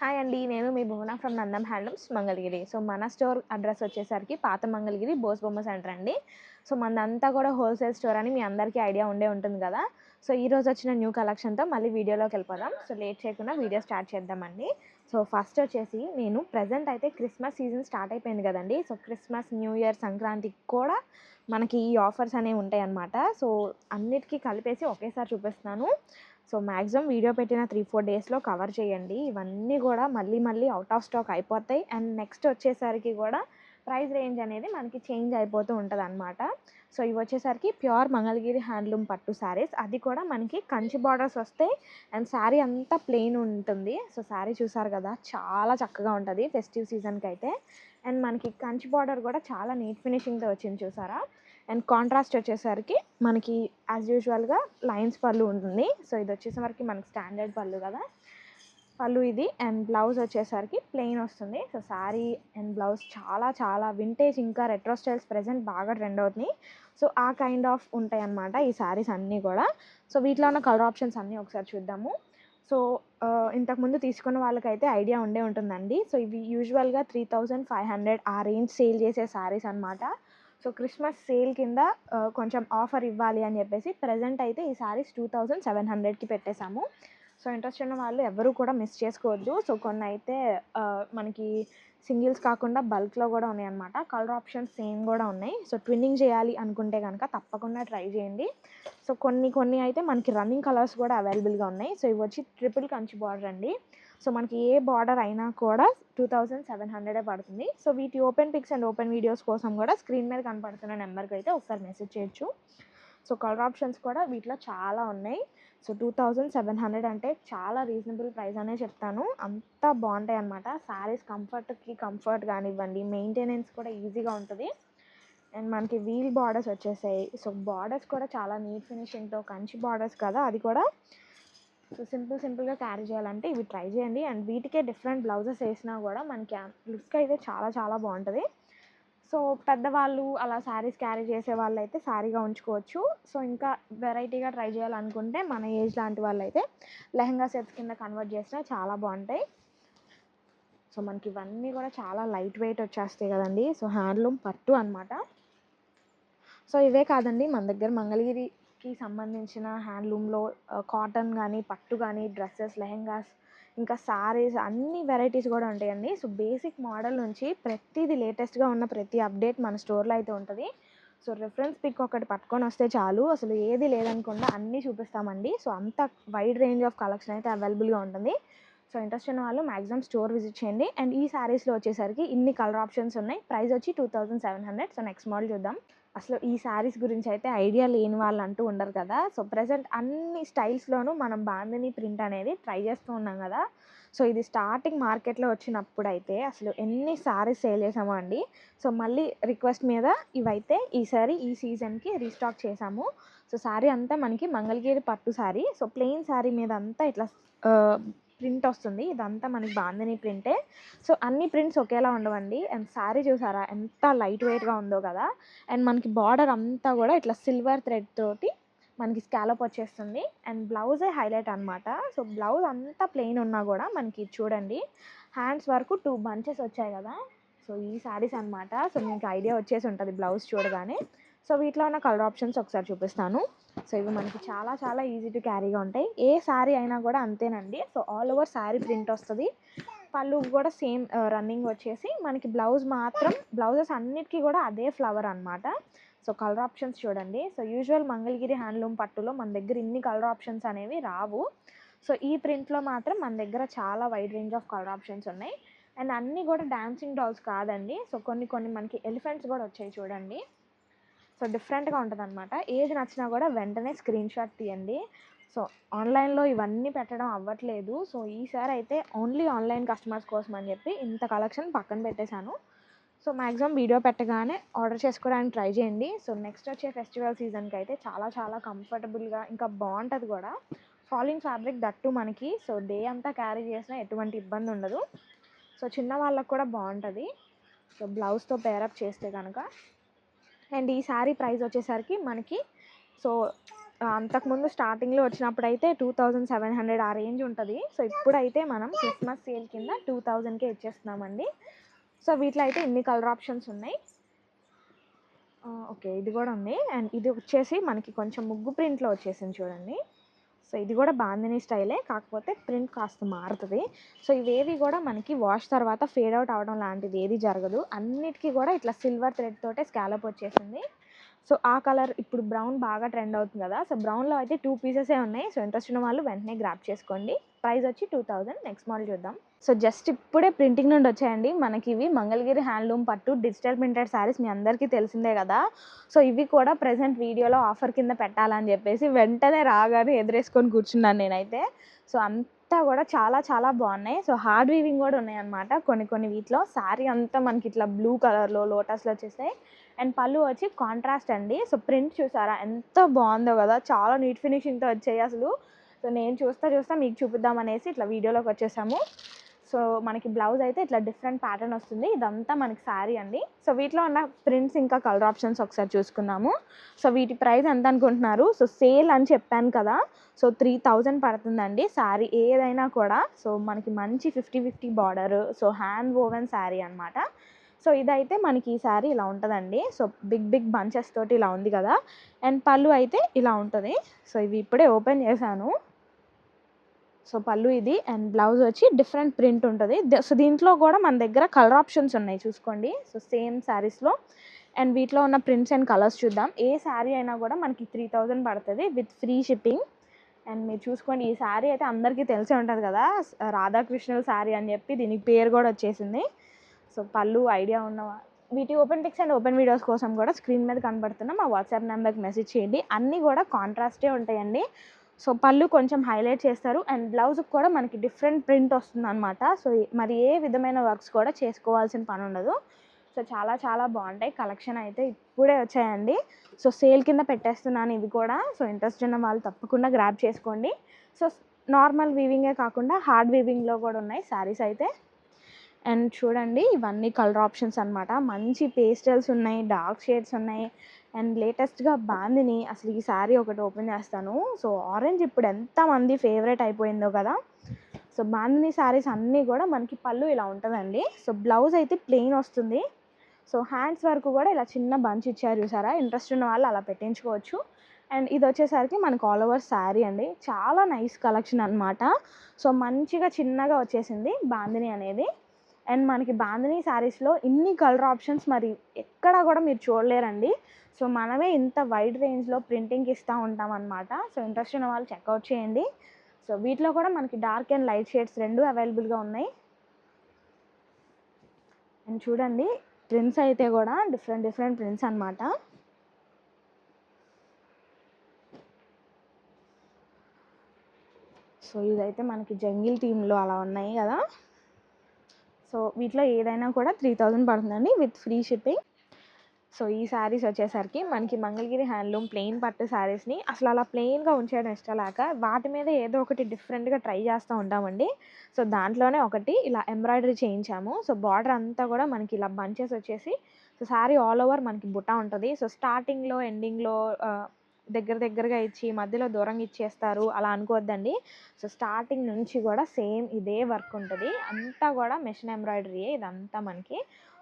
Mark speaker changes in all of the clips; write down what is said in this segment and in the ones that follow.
Speaker 1: Hi అండి నేను మీ Bhuvana from Nandam handlooms Mangalagiri. So మన స్టోర్ అడ్రస్ వచ్చేసరికి పాత మంగళగిరి బోస్ బొమ్మ సెంటర్ అండి. సో మనదంతా కూడా హోల్సేల్ స్టోర్ అని మీ అందరికీ ఐడియా ఉండే ఉంటుంది కదా. సో ఈ రోజు వచ్చిన న్యూ కలెక్షన్తో మళ్ళీ వీడియోలోకి వెళ్ళిపోదాం. సో లేట్ చేయకుండా వీడియో స్టార్ట్ చేద్దామండి. సో ఫస్ట్ వచ్చేసి నేను ప్రజెంట్ అయితే క్రిస్మస్ సీజన్ స్టార్ట్ అయిపోయింది కదండి. సో క్రిస్మస్ న్యూ ఇయర్ సంక్రాంతికి కూడా మనకి ఈ ఆఫర్స్ అనేవి ఉంటాయి అన్నమాట సో అన్నిటికీ కలిపేసి ఒకేసారి చూపిస్తున్నాను. సో మ్యాక్సిమం వీడియో పెట్టిన త్రీ ఫోర్ డేస్లో కవర్ చేయండి. ఇవన్నీ కూడా మళ్ళీ మళ్ళీ అవుట్ ఆఫ్ స్టాక్ అయిపోతాయి. అండ్ నెక్స్ట్ వచ్చేసరికి కూడా ప్రైస్ రేంజ్ అనేది మనకి చేంజ్ అయిపోతూ ఉంటుంది అనమాట సో ఇవి వచ్చేసరికి ప్యూర్ మంగళగిరి హ్యాండ్లూమ్ పట్టు శారీస్ అది కూడా మనకి కంచి బార్డర్స్ వస్తాయి. అండ్ శారీ అంతా ప్లెయిన్ ఉంటుంది. సో శారీ చూసారు కదా చాలా చక్కగా ఉంటుంది ఫెస్టివ్ సీజన్కి అయితే అండ్ మనకి కంచి బార్డర్ కూడా చాలా నీట్ ఫినిషింగ్తో వచ్చింది చూసారా? అండ్ కాంట్రాస్ట్ వచ్చేసరికి మనకి యాజ్ యూజువల్గా లైన్స్ పళ్ళు ఉంటుంది. సో ఇది వచ్చేసరికి మనకి స్టాండర్డ్ పళ్ళు కదా. పళ్ళు ఇది అండ్ బ్లౌజ్ వచ్చేసరికి ప్లెయిన్ వస్తుంది. సో శారీ అండ్ బ్లౌజ్ చాలా చాలా వింటేజ్ ఇంకా రెట్రో స్టైల్స్ ప్రజెంట్ బాగా ట్రెండ్ అవుతున్నాయి. సో ఆ కైండ్ ఆఫ్ ఉంటాయి అన్నమాట ఈ శారీస్ అన్నీ కూడా. సో వీటిలో ఉన్న కలర్ ఆప్షన్స్ అన్నీ ఒకసారి చూద్దాము. సో ఇంతకుముందు తీసుకున్న వాళ్ళకైతే ఐడియా ఉండే ఉంటుందండి. సో ఇవి యూజువల్గా త్రీ థౌజండ్ ఫైవ్ హండ్రెడ్ ఆ రేంజ్ సేల్ చేసే శారీస్ అనమాట సో క్రిస్మస్ సేల్ కింద కొంచెం ఆఫర్ ఇవ్వాలి అని చెప్పేసి ప్రజెంట్ అయితే ఈ సారీస్ టూ థౌజండ్ సెవెన్ హండ్రెడ్కి పెట్టేశాము. సో ఇంట్రెస్ట్ ఉన్న వాళ్ళు ఎవరు కూడా మిస్ చేసుకోవద్దు. సో కొన్ని అయితే మనకి సింగిల్స్ కాకుండా బల్క్లో కూడా ఉన్నాయి అనమాట కలర్ ఆప్షన్స్ సేమ్ కూడా ఉన్నాయి. సో ట్విన్నింగ్ చేయాలి అనుకుంటే కనుక తప్పకుండా ట్రై చేయండి. సో కొన్ని కొన్ని అయితే మనకి రన్నింగ్ కలర్స్ కూడా అవైలబుల్గా ఉన్నాయి. సో ఇవి వచ్చి ట్రిపుల్ కంచి బార్డర్ అండి. సో మనకి ఏ బార్డర్ అయినా కూడా టూ థౌజండ్ సెవెన్ హండ్రెడే పడుతుంది. సో వీటి open pics and open videos కోసం కూడా స్క్రీన్ మీద కనపడుతున్న నెంబర్కి అయితే ఒకసారి మెసేజ్ చేయొచ్చు. సో కలర్ ఆప్షన్స్ కూడా వీటిలో చాలా ఉన్నాయి. So two thousand seven hundred అంటే చాలా రీజనబుల్ ప్రైస్ అనే చెప్తాను. అంత బాగుంటాయి అనమాట శారీస్ కంఫర్ట్కి కంఫర్ట్ కానివ్వండి మెయింటెనెన్స్ కూడా ఈజీగా ఉంటుంది. అండ్ మనకి వీల్ బార్డర్స్ వచ్చేసాయి. సో బార్డర్స్ కూడా చాలా నీట్ ఫినిషింగ్తో కంచి బార్డర్స్ కదా అది కూడా. సో సింపుల్ సింపుల్గా క్యారీ చేయాలంటే ఇవి ట్రై చేయండి. అండ్ వీటికే డిఫరెంట్ బ్లౌజెస్ వేసినా కూడా మనకి లుక్ అయితే చాలా చాలా బాగుంటుంది. సో పెద్దవాళ్ళు అలా శారీస్ క్యారీ చేసే వాళ్ళు అయితే శారీగా ఉంచుకోవచ్చు. సో ఇంకా వెరైటీగా ట్రై చేయాలనుకుంటే మన ఏజ్ లాంటి వాళ్ళు అయితే లెహంగా సెట్స్ కింద కన్వర్ట్ చేసినా చాలా బాగుంటాయి. సో మనకి ఇవన్నీ కూడా చాలా లైట్ వెయిట్ వచ్చేస్తాయి కదండి. సో హ్యాండ్లూమ్ పట్టు అనమాట సో ఇవే కాదండి. మన దగ్గర మంగళగిరి కి సంబంధించిన హ్యాండ్లూమ్లో కాటన్ కానీ పట్టు కానీ డ్రెస్సెస్ లెహెంగాస్ ఇంకా సారీస్ అన్ని వెరైటీస్ కూడా ఉంటాయండి. సో బేసిక్ మోడల్ నుంచి ప్రతిదీ లేటెస్ట్గా ఉన్న ప్రతి అప్డేట్ మన స్టోర్లో అయితే ఉంటుంది. సో రిఫరెన్స్ పిక్ ఒకటి పట్టుకొని వస్తే చాలు. అసలు ఏది లేదనుకుండా అన్నీ చూపిస్తామండి. సో అంత వైడ్ రేంజ్ ఆఫ్ కలెక్షన్ అయితే అవైలబుల్గా ఉంటుంది. సో ఇంట్రెస్ట్ ఉన్న వాళ్ళు మ్యాక్సిమం స్టోర్ విజిట్ చేయండి. అండ్ ఈ శారీస్లో వచ్చేసరికి ఇన్ని కలర్ ఆప్షన్స్ ఉన్నాయి. ప్రైస్ వచ్చి two thousand seven hundred so next model చూద్దాం. అసలు ఈ శారీస్ గురించి అయితే ఐడియా లేని వాళ్ళు అంటూ ఉండరు కదా. సో ప్రజెంట్ అన్ని స్టైల్స్లోనూ మనం బాందిని ప్రింట్ అనేది ట్రై చేస్తూ ఉన్నాం కదా. సో ఇది స్టార్టింగ్ మార్కెట్లో వచ్చినప్పుడు అయితే అసలు ఎన్ని శారీస్ సేల్ చేసామో అండి. సో మళ్ళీ రిక్వెస్ట్ మీద ఇవైతే ఈసారి ఈ సీజన్కి రీస్టాక్ చేసాము. సో శారీ అంతా మనకి మంగళగిరి పట్టు శారీ సో ప్లెయిన్ శారీ మీద అంతా ఇట్లా ప్రింట్ వస్తుంది. ఇదంతా మనకి బాందిని ప్రింటే. సో అన్ని ప్రింట్స్ ఒకేలా ఉండవండి. అండ్ శారీ చూసారా? ఎంత లైట్ వెయిట్గా ఉందో కదా? అండ్ మనకి బార్డర్ అంతా కూడా ఇట్లా సిల్వర్ థ్రెడ్ తోటి మనకి స్కాలప్ వచ్చేస్తుంది. అండ్ బ్లౌజే హైలైట్ అనమాట సో బ్లౌజ్ అంతా ప్లెయిన్ ఉన్నా కూడా మనకి చూడండి. హ్యాండ్స్ వరకు టూ బంచెస్ వచ్చాయి కదా? సో ఈ శారీస్ అనమాట సో మీకు ఐడియా వచ్చేసి ఉంటుంది బ్లౌజ్ చూడగానే. సో వీటిలో ఉన్న కలర్ ఆప్షన్స్ ఒకసారి చూపిస్తాను. సో ఇవి మనకి చాలా చాలా ఈజీ టు క్యారీగా ఉంటాయి. ఏ శారీ అయినా కూడా అంతేనండి. So all over saree print వస్తుంది. పళ్ళు కూడా సేమ్ రన్నింగ్ వచ్చేసి మనకి బ్లౌజ్ మాత్రం బ్లౌజెస్ అన్నిటికీ కూడా అదే ఫ్లవర్ అనమాట సో కలర్ ఆప్షన్స్ చూడండి. సో యూజువల్ మంగళగిరి హ్యాండ్లూమ్ పట్టులో మన దగ్గర ఇన్ని కలర్ ఆప్షన్స్ అనేవి రావు. సో ఈ ప్రింట్లో మాత్రం మన దగ్గర చాలా wide range of colour options ఉన్నాయి. అండ్ అన్నీ కూడా డాన్సింగ్ డాల్స్ కాదండి. సో కొన్ని కొన్ని మనకి ఎలిఫెంట్స్ కూడా వచ్చాయి చూడండి. సో డిఫరెంట్గా ఉంటుంది అనమాట ఏది నచ్చినా కూడా వెంటనే స్క్రీన్ షాట్ తీయండి. సో ఆన్లైన్లో ఇవన్నీ పెట్టడం అవ్వట్లేదు. సో ఈసారి అయితే ఓన్లీ ఆన్లైన్ కస్టమర్స్ కోసం అని చెప్పి ఇంత కలెక్షన్ పక్కన పెట్టేశాను. సో మ్యాక్సిమం వీడియో పెట్టగానే ఆర్డర్ చేసుకోవడానికి ట్రై చేయండి. సో నెక్స్ట్ వచ్చే ఫెస్టివల్ సీజన్కి అయితే చాలా చాలా కంఫర్టబుల్గా ఇంకా బాగుంటుంది కూడా. ఫాలింగ్ ఫ్యాబ్రిక్ దట్టు మనకి. సో డే అంతా క్యారీ చేసినా ఎటువంటి ఇబ్బంది ఉండదు. సో చిన్న వాళ్ళకు కూడా బాగుంటుంది. సో బ్లౌజ్తో పేరప్ చేస్తే కనుక అండ్ ఈ శారీ ప్రైస్ వచ్చేసరికి మనకి సో అంతకుముందు స్టార్టింగ్లో వచ్చినప్పుడు అయితే టూ థౌజండ్ సెవెన్ హండ్రెడ్ ఆ రేంజ్ ఉంటుంది. సో ఇప్పుడైతే మనం క్రిస్మస్ సేల్ కింద టూ థౌజండ్కే ఇచ్చేస్తున్నామండి. సో వీటిలో అయితే ఇన్ని కలర్ ఆప్షన్స్ ఉన్నాయి. ఓకే ఇది కూడా ఉంది. అండ్ ఇది వచ్చేసి మనకి కొంచెం ముగ్గు ప్రింట్లో వచ్చేసింది చూడండి. వస్తాయి ఇది కూడా బాందిని స్టైలే కాకపోతే ప్రింట్ కాస్త మారుతుంది. సో ఇవేవి కూడా మనకి వాష్ తర్వాత ఫేడ్ అవుట్ అవడం లాంటిది ఏది జరగదు. అన్నిటికీ కూడా ఇట్లా సిల్వర్ థ్రెడ్ తోటే స్కాలప్ వచ్చేసింది. సో ఆ కలర్ ఇప్పుడు బ్రౌన్ బాగా ట్రెండ్ అవుతుంది కదా. సో బ్రౌన్లో అయితే టూ పీసెసే ఉన్నాయి. సో ఇంట్రెస్ట్ ఉన్న వాళ్ళు వెంటనే గ్రాప్ చేసుకోండి. ప్రైస్ వచ్చి టూ థౌజండ్ నెక్స్ట్ మోడల్ చూద్దాం. సో జస్ట్ ఇప్పుడే ప్రింటింగ్ నుండి వచ్చాయండి. మనకి ఇవి మంగళగిరి హ్యాండ్లూమ్ పట్టు డిజిటల్ ప్రింటెడ్ శారీస్ మీ అందరికీ తెలిసిందే కదా. సో ఇవి కూడా ప్రజెంట్ వీడియోలో ఆఫర్ కింద పెట్టాలని చెప్పేసి వెంటనే రాగానే ఎదురేసుకొని కూర్చున్నాను నేనైతే. సో అంత అంతా కూడా చాలా చాలా బాగున్నాయి. సో హార్డ్ వీవింగ్ కూడా ఉన్నాయి అనమాట కొన్ని కొన్ని వీటిలో. శారీ అంతా మనకి ఇట్లా బ్లూ కలర్లో లోటస్లో వచ్చేసాయి. అండ్ పళ్ళు వచ్చి కాంట్రాస్ట్ అండి. సో ప్రింట్ చూసారా? ఎంత బాగుందో కదా! చాలా నీట్ ఫినిషింగ్తో వచ్చాయి అసలు. సో నేను చూస్తా చూస్తా మీకు చూపిద్దాం అనేసి ఇట్లా వీడియోలోకి వచ్చేసాము. సో మనకి బ్లౌజ్ అయితే ఇట్లా డిఫరెంట్ ప్యాటర్న్ వస్తుంది. ఇదంతా మనకి శారీ అండి. సో వీటిలో ఉన్న ప్రింట్స్ ఇంకా కలర్ ఆప్షన్స్ ఒకసారి చూసుకుందాము. సో వీటి ప్రైస్ ఎంత అనుకుంటున్నారు? సో సేల్ అని చెప్పాను కదా. సో త్రీ థౌజండ్ పడుతుందండి శారీ ఏదైనా కూడా. సో మనకి మంచి fifty fifty border. So hand woven sari అనమాట సో ఇదైతే మనకి ఈ శారీ ఇలా ఉంటుందండి. సో బిగ్ బిగ్ బంచెస్ తోటి ఇలా ఉంది కదా. అండ్ పళ్ళు అయితే ఇలా ఉంటుంది. సో ఇవి ఇప్పుడే ఓపెన్ చేశాను. సో పళ్ళు ఇది అండ్ బ్లౌజ్ వచ్చి డిఫరెంట్ ప్రింట్ ఉంటుంది. సో దీంట్లో కూడా మన దగ్గర కలర్ ఆప్షన్స్ ఉన్నాయి చూసుకోండి. సో సేమ్ శారీస్లో అండ్ వీటిలో ఉన్న ప్రింట్స్ అండ్ కలర్స్ చూద్దాం. ఏ శారీ అయినా కూడా మనకి త్రీ థౌజండ్ పడుతుంది విత్ ఫ్రీ షిప్పింగ్ అండ్ మీరు చూసుకోండి ఈ శారీ అయితే అందరికీ తెలిసే ఉంటుంది కదా. రాధాకృష్ణుల శారీ అని చెప్పి దీనికి పేరు కూడా వచ్చేసింది. సో పళ్ళు ఐడియా ఉన్న వీటి open pics and open videos కోసం కూడా స్క్రీన్ మీద కనబడుతున్న మా వాట్సాప్ నెంబర్కి మెసేజ్ చేయండి. అన్నీ కూడా కాంట్రాస్టే ఉంటాయండి. సో పళ్ళు కొంచెం హైలైట్ చేస్తారు అండ్ బ్లౌజ్కి కూడా మనకి డిఫరెంట్ ప్రింట్ వస్తుంది అనమాట సో మరి ఏ విధమైన వర్క్స్ కూడా చేసుకోవాల్సిన పని ఉండదు. సో చాలా చాలా బాగుంటాయి. కలెక్షన్ అయితే ఇప్పుడే వచ్చాయండి. సో సేల్ కింద పెట్టేస్తున్నాను ఇవి కూడా. సో ఇంట్రెస్ట్ ఉన్న వాళ్ళు తప్పకుండా గ్రాప్ చేసుకోండి. సో నార్మల్ వీవింగే కాకుండా హార్డ్ వీవింగ్లో కూడా ఉన్నాయి శారీస్ అయితే. అండ్ చూడండి ఇవన్నీ కలర్ ఆప్షన్స్ అనమాట మంచి పేస్టల్స్ ఉన్నాయి డార్క్ షేడ్స్ ఉన్నాయి. అండ్ లేటెస్ట్గా బాందిని అసలు ఈ శారీ ఒకటి ఓపెన్ చేస్తాను. సో ఆరెంజ్ ఇప్పుడు ఎంతమంది ఫేవరెట్ అయిపోయిందో కదా. సో బాందిని శారీస్ అన్నీ కూడా మనకి పళ్ళు ఇలా ఉంటుందండి. సో బ్లౌజ్ అయితే ప్లెయిన్ వస్తుంది. సో హ్యాండ్స్ వరకు కూడా ఇలా చిన్న బంచ్ ఇచ్చారు చూసారా? ఇంట్రెస్ట్ ఉన్న వాళ్ళు అలా పెట్టించుకోవచ్చు. అండ్ ఇది వచ్చేసరికి మనకు ఆల్ ఓవర్ శారీ అండి. చాలా నైస్ కలెక్షన్ అన్నమాట. సో మంచిగా చిన్నగా వచ్చేసింది బాందిని అనేది. అండ్ మనకి బాందిని శారీస్లో ఇన్ని కలర్ ఆప్షన్స్ మరి ఎక్కడా కూడా మీరు చూడలేరండి. సో మనమే ఇంత వైడ్ రేంజ్లో ప్రింటింగ్ ఇస్తూ ఉంటాం అనమాట సో ఇంట్రెస్ట్ ఉన్న వాళ్ళు చెక్అవుట్ చేయండి. సో వీటిలో కూడా మనకి డార్క్ అండ్ లైట్ షేడ్స్ రెండు అవైలబుల్గా ఉన్నాయి. అండ్ చూడండి ప్రింట్స్ అయితే కూడా డిఫరెంట్ డిఫరెంట్ ప్రింట్స్ అనమాట సో ఇదైతే మనకి జంగిల్ థీమ్లో అలా ఉన్నాయి కదా. సో వీటిలో ఏదైనా కూడా త్రీ థౌజండ్ పడుతుందండి విత్ ఫ్రీ షిప్పింగ్ సో ఈ శారీస్ వచ్చేసరికి మనకి మంగళగిరి హ్యాండ్లూమ్ ప్లెయిన్ పట్టు శారీస్ని అసలు అలా ప్లెయిన్గా ఉంచేయడం ఇష్టం వాటి మీద ఏదో ఒకటి డిఫరెంట్గా ట్రై చేస్తూ ఉంటామండి. సో దాంట్లోనే ఒకటి ఇలా ఎంబ్రాయిడరీ చేయించాము. సో బార్డర్ అంతా కూడా మనకి ఇలా బంచెస్ వచ్చేసి సో శారీ ఆల్ ఓవర్ మనకి బుట్ట ఉంటుంది. సో స్టార్టింగ్లో ఎండింగ్లో దగ్గర దగ్గరగా ఇచ్చి మధ్యలో దూరంగా ఇచ్చేస్తారు. అలా అనుకోవద్దండి. సో స్టార్టింగ్ నుంచి కూడా సేమ్ ఇదే వర్క్ ఉంటుంది. అంతా కూడా మెషిన్ ఎంబ్రాయిడరీయే ఇదంతా మనకి.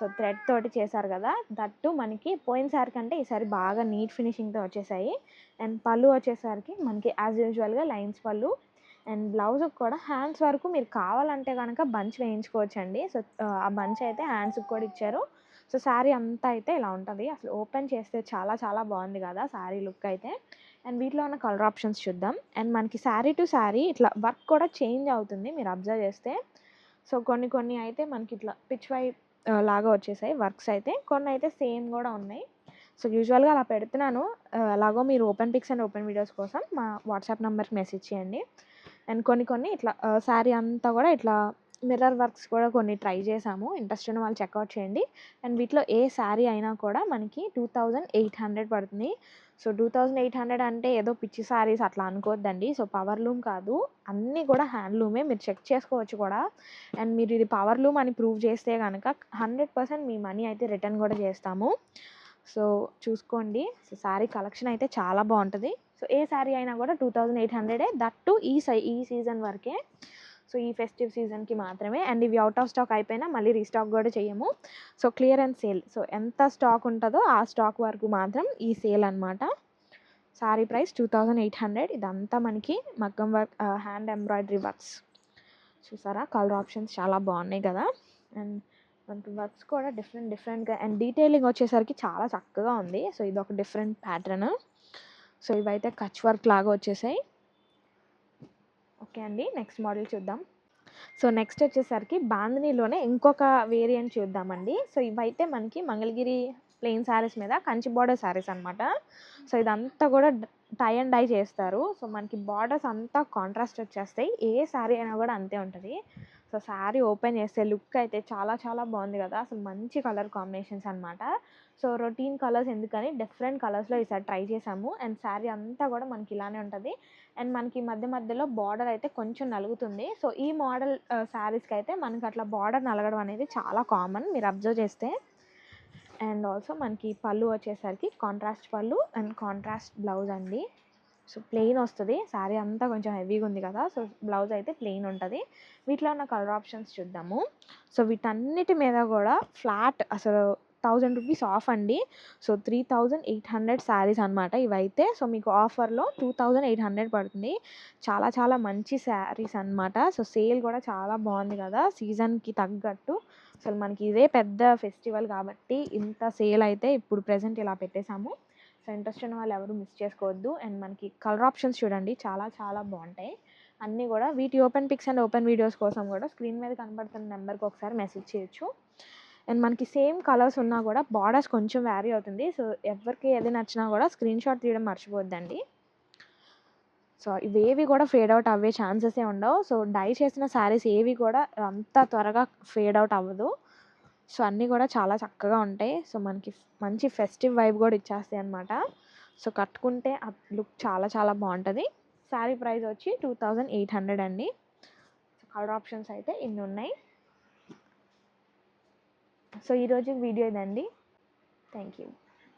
Speaker 1: సో థ్రెడ్ తోటి చేశారు కదా. దట్టు మనకి పోయినసారి కంటే ఈసారి బాగా నీట్ ఫినిషింగ్తో వచ్చేసాయి. అండ్ పళ్ళు వచ్చేసరికి మనకి యాజ్ యూజువల్గా లైన్స్ పళ్ళు. అండ్ బ్లౌజ్కి కూడా హ్యాండ్స్ వరకు మీరు కావాలంటే కనుక బంచ్ వేయించుకోవచ్చండి. సో ఆ బంచ్ అయితే హ్యాండ్స్కి కూడా ఇచ్చారు. సో శారీ అంతా అయితే ఇలా ఉంటుంది. అసలు ఓపెన్ చేస్తే చాలా చాలా బాగుంది కదా శారీ లుక్ అయితే. అండ్ వీటిలో ఉన్న కలర్ ఆప్షన్స్ చూద్దాం. అండ్ మనకి శారీ టు శారీ ఇట్లా వర్క్ కూడా చేంజ్ అవుతుంది మీరు అబ్జర్వ్ చేస్తే. సో కొన్ని కొన్ని అయితే మనకి ఇట్లా పిచ్ వై లాగా వచ్చేసాయి వర్క్స్ అయితే. కొన్ని అయితే సేమ్ కూడా ఉన్నాయి. సో యూజువల్గా అలా పెడుతున్నాను. అలాగో మీరు open pics and open videos కోసం మా వాట్సాప్ నెంబర్కి మెసేజ్ చేయండి. అండ్ కొన్ని కొన్ని ఇట్లా శారీ అంతా కూడా ఇట్లా మిర్రర్ వర్క్స్ కూడా కొన్ని ట్రై చేసాము. ఇంట్రెస్ట్ ఉన్న వాళ్ళు చెక్అవుట్ చేయండి. అండ్ వీటిలో ఏ శారీ అయినా కూడా మనకి టూ థౌజండ్ ఎయిట్ హండ్రెడ్ పడుతుంది. So two thousand eight hundred అంటే ఏదో పిచ్చి శారీస్ అట్లా అనుకోవద్దండి సో పవర్ లూమ్ కాదు. అన్నీ కూడా హ్యాండ్లూమే మీరు చెక్ చేసుకోవచ్చు కూడా. అండ్ మీరు ఇది పవర్ లూమ్ అని ప్రూవ్ చేస్తే కనుక హండ్రెడ్ పర్సెంట్ మీ మనీ అయితే రిటర్న్ కూడా చేస్తాము. సో చూసుకోండి. సో శారీ కలెక్షన్ అయితే చాలా బాగుంటుంది. సో ఏ శారీ అయినా కూడా టూ థౌజండ్ ఎయిట్ హండ్రెడే. దట్ టు ఈ సై ఈ సీజన్ వరకే. సో ఈ ఫెస్టివ్ సీజన్కి మాత్రమే. అండ్ ఇవి అవుట్ ఆఫ్ స్టాక్ అయిపోయినా మళ్ళీ రీస్టాక్ కూడా చేయము. So clear and sale so ఎంత స్టాక్ ఉంటుందో ఆ స్టాక్ వరకు మాత్రం ఈ సేల్ అనమాట sari price two thousand eight hundred ఇదంతా మనకి మగ్గం వర్క్ హ్యాండ్ ఎంబ్రాయిడరీ వర్క్స్ చూసారా? కలర్ ఆప్షన్స్ చాలా బాగున్నాయి కదా? అండ్ మనకి వర్క్స్ కూడా డిఫరెంట్ డిఫరెంట్గా అండ్ డీటెయిలింగ్ వచ్చేసరికి చాలా చక్కగా ఉంది. సో ఇది ఒక డిఫరెంట్ ప్యాటర్న్ సో ఇవైతే కచ్ వర్క్ లాగా వచ్చేసాయి. ఓకే అండి నెక్స్ట్ మోడల్ చూద్దాం. సో నెక్స్ట్ వచ్చేసరికి బాందినీలోనే ఇంకొక వేరియంట్ చూద్దామండి. సో ఇవైతే మనకి మంగళగిరి ప్లెయిన్ శారీస్ మీద కంచి బార్డర్ శారీస్ అనమాట సో ఇదంతా కూడా టై అండ్ డై చేస్తారు. సో మనకి బార్డర్స్ అంతా కాంట్రాస్ట్ వచ్చేస్తాయి. ఏ శారీ అయినా కూడా అంతే ఉంటుంది. సో శారీ ఓపెన్ చేస్తే లుక్ అయితే చాలా చాలా బాగుంది కదా! అసలు మంచి కలర్ కాంబినేషన్స్ అనమాట సో రొటీన్ కలర్స్ ఎందుకని డిఫరెంట్ కలర్స్లో ఈసారి ట్రై చేసాము. అండ్ శారీ అంతా కూడా మనకి ఇలానే ఉంటుంది. అండ్ మనకి మధ్య మధ్యలో బార్డర్ అయితే కొంచెం నలుగుతుంది. సో ఈ మోడల్ శారీస్కి అయితే మనకి అట్లా బార్డర్ నలగడం అనేది చాలా కామన్ మీరు అబ్జర్వ్ చేస్తే. అండ్ ఆల్సో మనకి పళ్ళు వచ్చేసరికి కాంట్రాస్ట్ పళ్ళు అండ్ కాంట్రాస్ట్ బ్లౌజ్ అండి. సో ప్లెయిన్ వస్తుంది. శారీ అంతా కొంచెం హెవీగా ఉంది కదా సో బ్లౌజ్ అయితే ప్లెయిన్ ఉంటుంది. వీటిలో ఉన్న కలర్ ఆప్షన్స్ చూద్దాము. సో వీటన్నిటి మీద కూడా ఫ్లాట్ అసలు థౌజండ్ రూపీస్ ఆఫ్ అండి. So three thousand eight hundred saris అనమాట ఇవైతే. సో మీకు ఆఫర్లో టూ థౌజండ్ ఎయిట్ హండ్రెడ్ పడుతుంది. చాలా చాలా మంచి శారీస్ అనమాట సో సేల్ కూడా చాలా బాగుంది కదా సీజన్కి తగ్గట్టు. అసలు మనకి ఇదే పెద్ద ఫెస్టివల్ కాబట్టి ఇంత సేల్ అయితే ఇప్పుడు ప్రజెంట్ ఇలా పెట్టేశాము. సో ఇంట్రెస్ట్ ఉన్న వాళ్ళు ఎవరు మిస్ చేసుకోవద్దు. అండ్ మనకి కలర్ ఆప్షన్స్ చూడండి. చాలా చాలా బాగుంటాయి. అన్నీ కూడా వీటి open pics and open videos కోసం కూడా స్క్రీన్ మీద కనబడుతున్న నెంబర్కి ఒకసారి మెసేజ్ చేయొచ్చు. అండ్ మనకి సేమ్ కలర్స్ ఉన్నా కూడా బార్డర్స్ కొంచెం వ్యారీ అవుతుంది. సో ఎవరికి ఏది నచ్చినా కూడా స్క్రీన్ షాట్ తీయడం మర్చిపోద్దండి సో ఇవేవి కూడా ఫేడ్ అవుట్ అవ్వే ఛాన్సెసే ఉండవు. సో డై చేసిన శారీస్ ఏవి కూడా అంత త్వరగా ఫేడ్ అవుట్ అవ్వదు. సో అన్నీ కూడా చాలా చక్కగా ఉంటాయి. సో మనకి మంచి ఫెస్టివ్ వైబ్ కూడా ఇచ్చేస్తాయి అనమాట సో కట్టుకుంటే ఆ లుక్ చాలా చాలా బాగుంటుంది. శారీ ప్రైస్ వచ్చి టూ థౌజండ్ ఎయిట్ హండ్రెడ్ అండి. కలర్ ఆప్షన్స్ అయితే ఇన్ని ఉన్నాయి. సో ఈరోజు వీడియో ఇదండి. Thank you